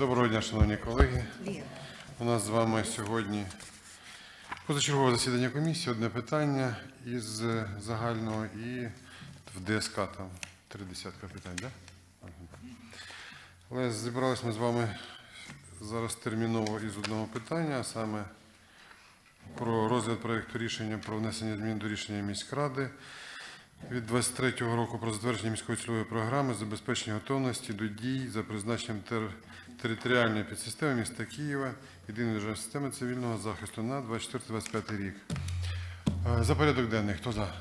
Доброго дня, шановні колеги. У нас з вами сьогодні позачергове засідання комісії, одне питання із е, загального і в ДСК там три десятка питань, так? Да? Але зібрались ми з вами зараз терміново із одного питання, а саме про розгляд проєкту рішення про внесення змін до рішення міськради від 23-го року про затвердження міської цільової програми забезпечення готовності до дій за призначенням тер- територіальної підсистеми міста Києва, єдиної державної системи цивільного захисту на 24-25 рік. Е, За порядок денний, хто за?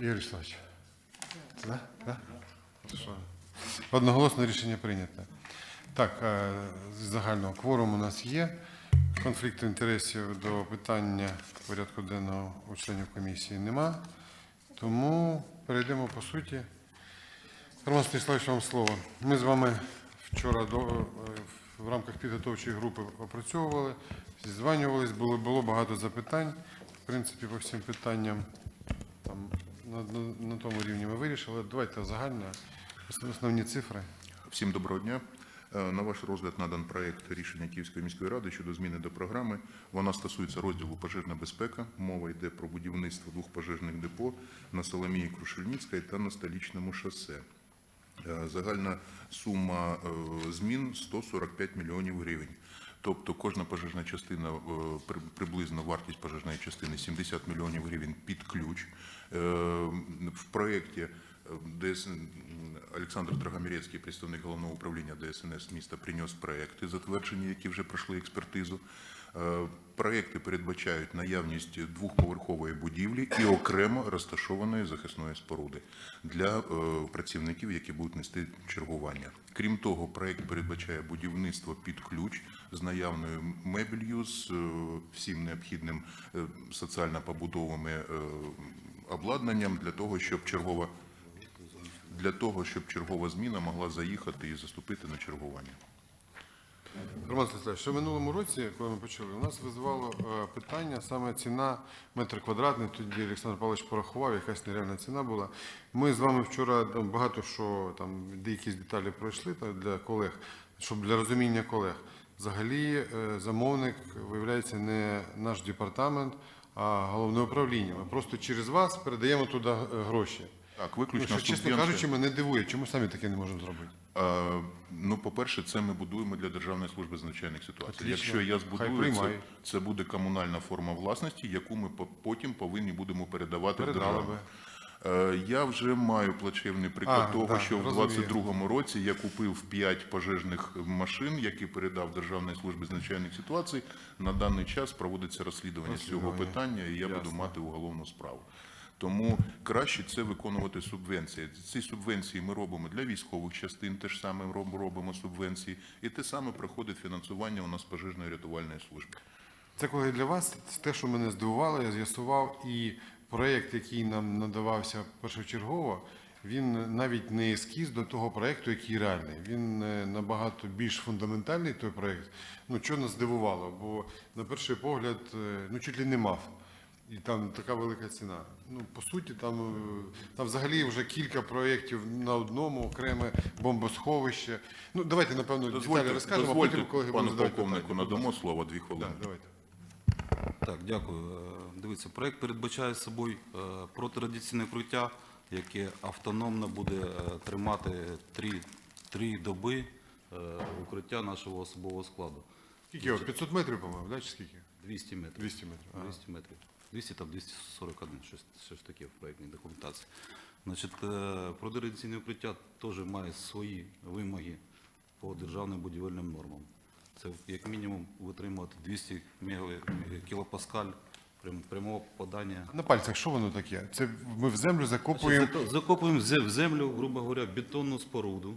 Ігор Вячеславович. За? За? Що? Одноголосно рішення прийнято. Так, е, з загального кворуму у нас є. Конфлікту інтересів до питання порядку денного у членів комісії нема. Тому перейдемо по суті. Роман Станіславович, вам слово. Ми з вами вчора до, в рамках підготовчої групи опрацьовували, зізванювались, було, було багато запитань. В принципі, по всім питанням там, на, на, на тому рівні ми вирішили. Давайте загально основні цифри. Всім доброго дня. Е, На ваш розгляд надан проект рішення Київської міської ради щодо зміни до програми. Вона стосується розділу пожежна безпека. Мова йде про будівництво двох пожежних депо на Соломії Крушельницькій та на Столічному шосе. Е, Загальна сума е, змін 145 мільйонів гривень. Тобто кожна пожежна частина, приблизно вартість пожежної частини 70 мільйонів гривень під ключ. В проєкті е, ДС... Олександр Драгомірецький, представник головного управління ДСНС міста, приніс проекти, затверджені, які вже пройшли експертизу. Е, Проекти передбачають наявність двохповерхової будівлі і окремо розташованої захисної споруди для е, працівників, які будуть нести чергування. Крім того, проект передбачає будівництво під ключ з наявною мебелью, з е, всім необхідним соціально-побудовими е, обладнанням для того, щоб чергова для того, щоб чергова зміна могла заїхати і заступити на чергування. Роман Станіславович, ще в минулому році, коли ми почали, у нас визивало е, питання саме ціна метр квадратний. Тоді Олександр Павлович порахував, якась нереальна ціна була. Ми з вами вчора там, багато що там деякі деталі пройшли для колег, щоб для розуміння колег. Взагалі е, замовник виявляється не наш департамент, а головне управління. Ми просто через вас передаємо туди е, гроші. Так, Ну, виключно що, чесно кажучи, мене дивує, чому самі таке не можемо зробити. Е, Ну, по-перше, це ми будуємо для Державної служби з надзвичайних ситуацій. Отлично. Якщо я Хай збудую, це, це буде комунальна форма власності, яку ми по- потім повинні будемо передавати в Передали державу. би. Е, Я вже маю плачевний приклад А, того, да, що в розумію. 22-му році я купив 5 пожежних машин, які передав Державній службі з надзвичайних ситуацій. На даний час проводиться розслідування з цього Розслідування. питання, і я буду мати уголовну справу. Тому краще це виконувати субвенції. Ці субвенції ми робимо для військових частин, те ж саме робимо субвенції, і те саме проходить фінансування у нас пожежної рятувальної служби. Це колеги для вас те, що мене здивувало, я з'ясував, і проєкт, який нам надавався першочергово, він навіть не ескіз до того проєкту, який реальний. Він е, набагато більш фундаментальний той проєкт. Ну, що нас здивувало, бо на перший погляд, е, ну чуть ли не мав. І там така велика ціна. Ну, по суті, там, е, там взагалі вже кілька проєктів на одному, окреме бомбосховище. Ну, давайте, напевно, деталі Дозвольте, розкажемо, а потім колеги пану полковнику надамо слово дві хвилини. Так, давайте. Так, дякую. Е, Дивіться, проект передбачає собою е, протирадіаційне укриття, яке автономно буде тримати три, три доби укриття нашого особового складу. Скільки? його? 500 метрів, по-моєму, да? чи скільки? 200 метрів. 200 метрів. Ага. 200 метрів. 200 там 241, щось, щось таке в проєктній документації. Значить, е, протирадіаційне укриття теж має свої вимоги по державним будівельним нормам. Це як мінімум витримувати 200 мега- кілопаскаль прям- прямого попадання. На пальцях що воно таке? Це ми в землю закопуємо. Зак- Закопуємо в землю, грубо говоря, бетонну споруду.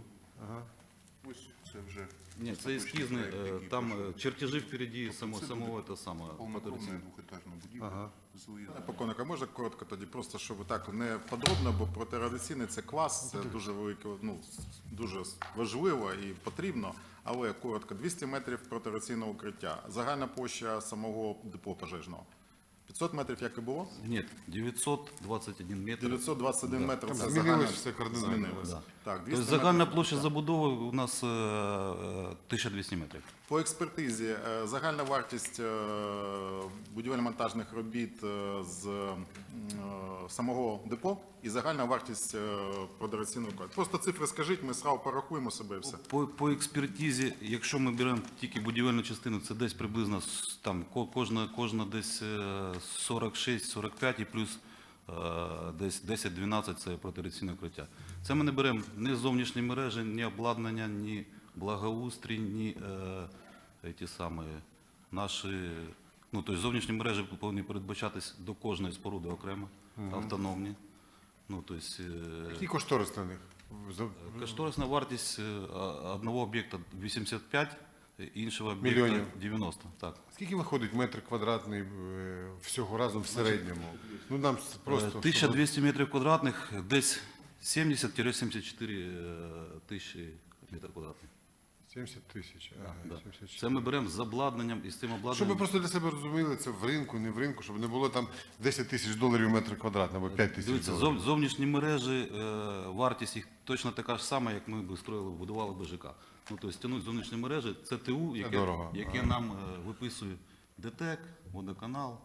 Ось це вже Ні, це ескізний, е, там е, чертежі впереді само, самого це саме. повнокровна двохетажна будівля з полковнику, можна коротко тоді, просто щоб так не подробно, бо протирадиційний це клас, це дуже велике, ну дуже важливо і потрібно. Але коротко, 200 метрів протирадиційного укриття. Загальна площа самого депо пожежного 500 метрів, як і було? Нет, 921 метр. 921 метр це змінилось загальна- все кардинально. Змінилось. Да. Так, Тобто 200 загальна метрів. площа забудови у нас е, е, 1200 метрів. По експертизі е, загальна вартість е, будівельно-монтажних робіт е, з е, самого депо і загальна вартість е, продераційного. Просто цифри скажіть, ми сразу порахуємо себе і все. По, по експертизі, якщо ми беремо тільки будівельну частину, це десь приблизно там ко- кожна, кожна десь е, 46-45 і плюс е, десь 10-12 це протираційне укриття. Це ми не беремо ні зовнішні мережі, ні обладнання, ні благоустрій, ні е, ті самі наші. Ну, тобто зовнішні мережі повинні передбачатись до кожної споруди окремо, автономні. Ну, то есть, Який кошторис на них? За- Кошторисна вартість е, одного об'єкта 85, е, іншого об'єкта Мільйонів. 90. Так. Скільки виходить метр квадратний е, всього разом в середньому? Ну нам с- просто... Щоб- 1200 метрів квадратних, десь 70-74 е, тисячі метрів квадратних. 70 тисяч. Ага, Да. 74. Це ми беремо з обладнанням і з цим Щоб ви обладнанням. просто для себе розуміли, це в ринку, не в ринку, щоб не було там 10 тисяч доларів метр квадратний або 5 тисяч Дивіться, доларів. зов- зовнішні мережі, е, вартість їх точно така ж сама, як ми б строїли, будували БЖК. Ну, тобто тянуть зовнішні мережі, це ТУ, яке, дорого. яке нам е, виписує ДТЕК, водоканал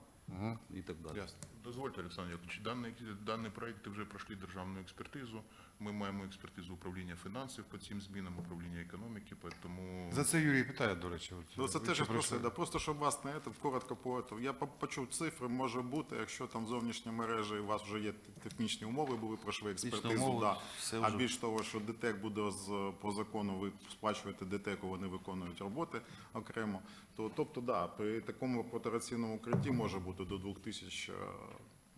і так далі. Ясно. Дозвольте, Олександр Яковлевич, даний, дані проекти вже пройшли державну експертизу. Ми маємо експертизу управління фінансів по цим змінам, управління економіки, тому За це Юрій питає, до речі. От, Ну, це теж просто, да, просто щоб вас не це, коротко по этому. Я почув цифри, може бути, якщо там зовнішні мережі, у вас вже є технічні умови, бо ви пройшли експертизу, умови, да. все а вже. більш того, що ДТЕК буде з, по закону, ви сплачуєте ДТЕКу, вони виконують роботи окремо. То, тобто, да, при такому протираційному укритті може бути до 2000, е,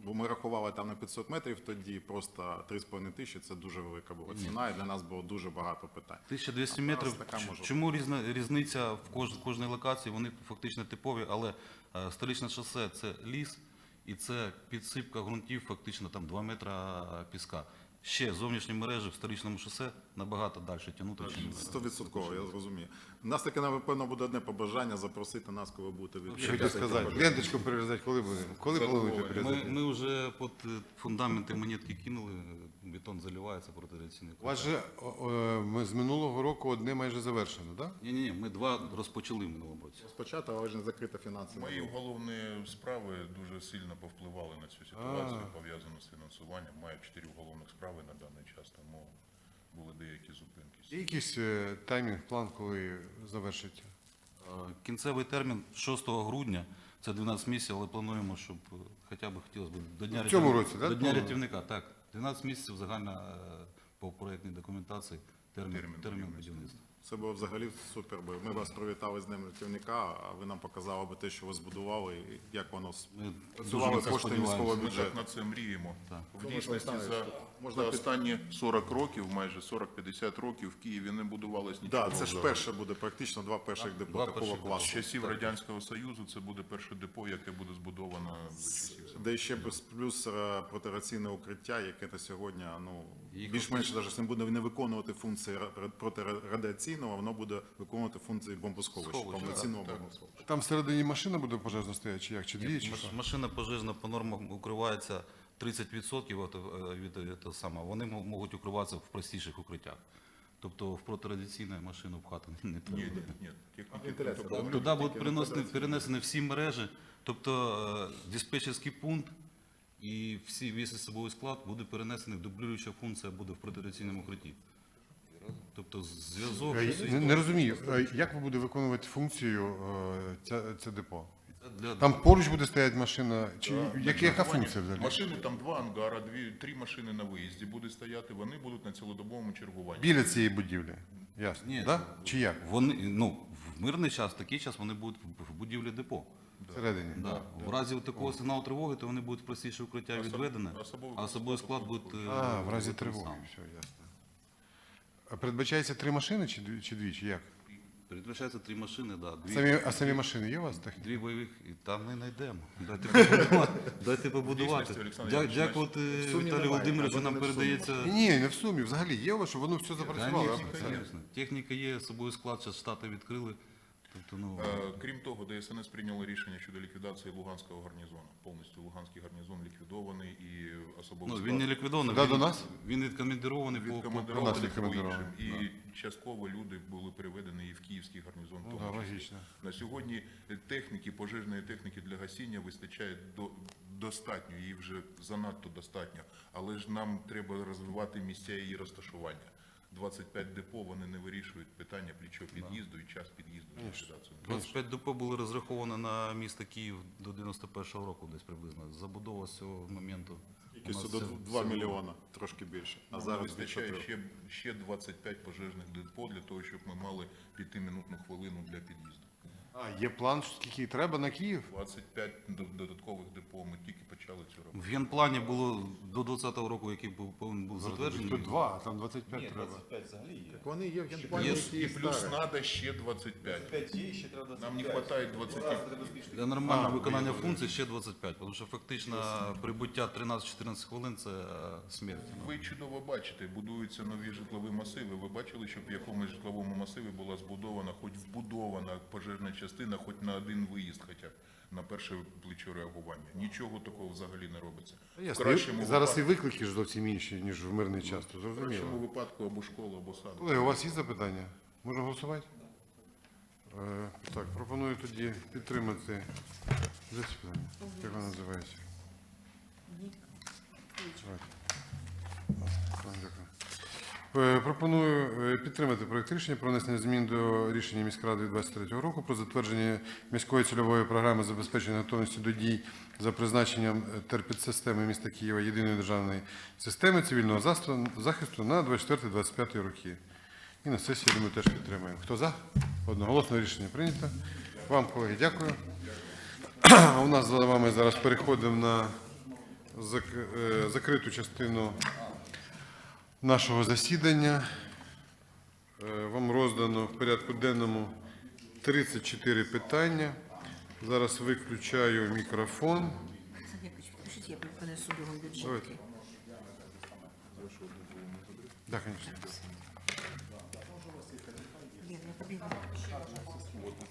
бо ми рахували там на 500 метрів, тоді просто 3,5 тисячі, це дуже велика була ціна, і для нас було дуже багато питань. 1200 А метрів. може Чому різна, різниця в кож, кожній локації? Вони фактично типові, але е, столичне шосе це ліс і це підсипка ґрунтів, фактично там 2 метра піска. Ще зовнішні мережі в столичному шосе набагато далі тягнути, ніж Стовідсотково, я зрозумію. У нас таке, напевно, буде одне побажання запросити нас, коли будете Що відвідувати. сказати? Ленточку перерізати, коли буде? Коли плануєте Ми, перерізати? ми вже під е, фундаменти монетки кинули, бетон заливається протираційний. У вас же о, о, ми з минулого року одне майже завершено, так? Ні, ні, ні, ми два розпочали в минулому році. Спочатку, але ж не закрита фінансова. мої головні справи дуже сильно повпливали на цю ситуацію, пов'язану з фінансуванням. Маю чотири головних справи на даний час, тому були деякі зупинки. Якийсь е, таймінг, план, коли завершиться? Е, Кінцевий термін 6 грудня, це 12 місяців, але плануємо, щоб е, хоча б хотілося б до дня, В цьому рятівника- році, да, до дня рятівника. Так, 12 місяців загальна е, по проєктній документації термін, Термін термін, будівництва. Це було взагалі супер. бо Ми вас привітали з Днем рятівника, а ви нам показали би те, що ви збудували, і як воно Ми дуже кошти міського Ми бюджету. так на це мріємо. Так. В дійсності за, можна за під- останні 40 років, майже 40-50 років в Києві не будувалось нічого. Так, це ж перше буде практично два перших депо два такого перших класу. З часів Радянського Союзу це буде перше депо, яке буде збудовано за часів. Де ще без плюс е, протираційне укриття, яке на сьогодні ну, більш-менш навіть не буде не виконувати функції ра- протирадіаційного, воно буде виконувати функції бомбосховища, Сховища, повноцінного бомбосховища. Там всередині машина буде пожежна стояти, чи як? Чи дві, чи що? Машина пожежна по нормам укривається 30% від, е, від, від того самого. Вони можуть укриватися в простіших укриттях. Тобто в протирадіаційну машину пхати не треба. Ні, ні, ні. Туди будуть перенесені, перенесені всі мережі, тобто е, диспетчерський пункт і всі, весь особовий склад буде перенесений, дублююча функція буде в протираційному укритті. Тобто зв'язок. Е, Не, розумію, е, як ви буде виконувати функцію е, ця, це депо? для, Там поруч буде стояти машина, чи як, яка функція взагалі? Машини там два ангара, дві, три машини на виїзді будуть стояти, вони будуть на цілодобовому чергуванні. Біля цієї будівлі. Ясно. Ні. Да? Чи як? Вони, ну, в мирний час, в такий час вони будуть в- будівлі депо. Всередині. Да. В разі такого сигналу тривоги, то вони будуть в простіше укриття відведені, особовий а особовий склад буде... е, А, в разі буде тривоги. Все, ясно. А передбачається три машини чи дві, чи, дві, чи як? Передбачається три машини, да, дві, Самі, а самі машини є у вас? техніка? дві бойових, і там не знайдемо. Дайте побудувати. Дайте побудувати. Олександр Дя- Іванович, Дякувати Віталію Володимировичу, нам передається... Ні, не в сумі. Взагалі є у вас, щоб воно все Да, запрацювало. ні, звісно. Техніка є, особовий склад, зараз штати відкрили. Тобто, ну, Е, Крім того, ДСНС прийняло рішення щодо ліквідації Луганського гарнізону. Повністю Луганський гарнізон ліквідований і особовий ну, він не ліквідований, Да, він, до нас? він відкомендований по, по, нас іншим. І частково люди були переведені і в Київський гарнізон. Ну, тому да, логічно. На сьогодні техніки, пожежної техніки для гасіння вистачає до, достатньо, її вже занадто достатньо. Але ж нам треба розвивати місця її розташування. 25 депо вони не вирішують питання плічо під'їзду і час під'їзду до ліквідації. 25 депо були розраховані на місто Київ до 91-го року десь приблизно. Забудова з цього моменту. Якісь до це- 2 мільйона, трошки більше. А Нам зараз вистачає ще, ще 25 пожежних депо для того, щоб ми мали п'ятиминутну хвилину для під'їзду. А, є план, скільки треба на Київ? 25 до- додаткових депо, ми тільки почали цю роботу. В генплані було до 20-го року, який був повинен був затверджений. Тут два, а там 25 треба. Вони є в генплані, Є. які І плюс старі. треба ще 25. Нам не вистачає 20. Для нормального виконання функцій ще 25, тому що фактично прибуття 13-14 хвилин це е, смерть. Ви чудово бачите, будуються нові житлові масиви. Ви бачили, щоб в якомусь житловому масиві була збудована, хоч вбудована пожежна частина, хоч на один виїзд, хоча б на перше плечо реагування. Нічого такого взагалі не робиться. Ясно. кращому, Зараз і виклики ж зовсім інші, ніж в мирний час. то в Зрозуміло. кращому випадку або школа, або сад. Колеги, у вас є запитання? Можна голосувати? Е, так, пропоную тоді підтримати. Де це питання? Як воно називається? Пропоную е, підтримати проект рішення про внесення змін до рішення міськради від 23 року про затвердження міської цільової програми забезпечення готовності до дій за призначенням е, терпідсистеми міста Києва єдиної державної системи цивільного захисту на 24-25 роки. І на сесії, я думаю, теж підтримаємо. Хто за? Одноголосно рішення прийнято. Вам, колеги, дякую. У нас з вами зараз переходимо на зак- е, закриту частину нашого засідання. Е, Вам роздано в порядку денному 34 питання. Зараз виключаю мікрофон. Я принесу бігом бюджет. Так, звісно.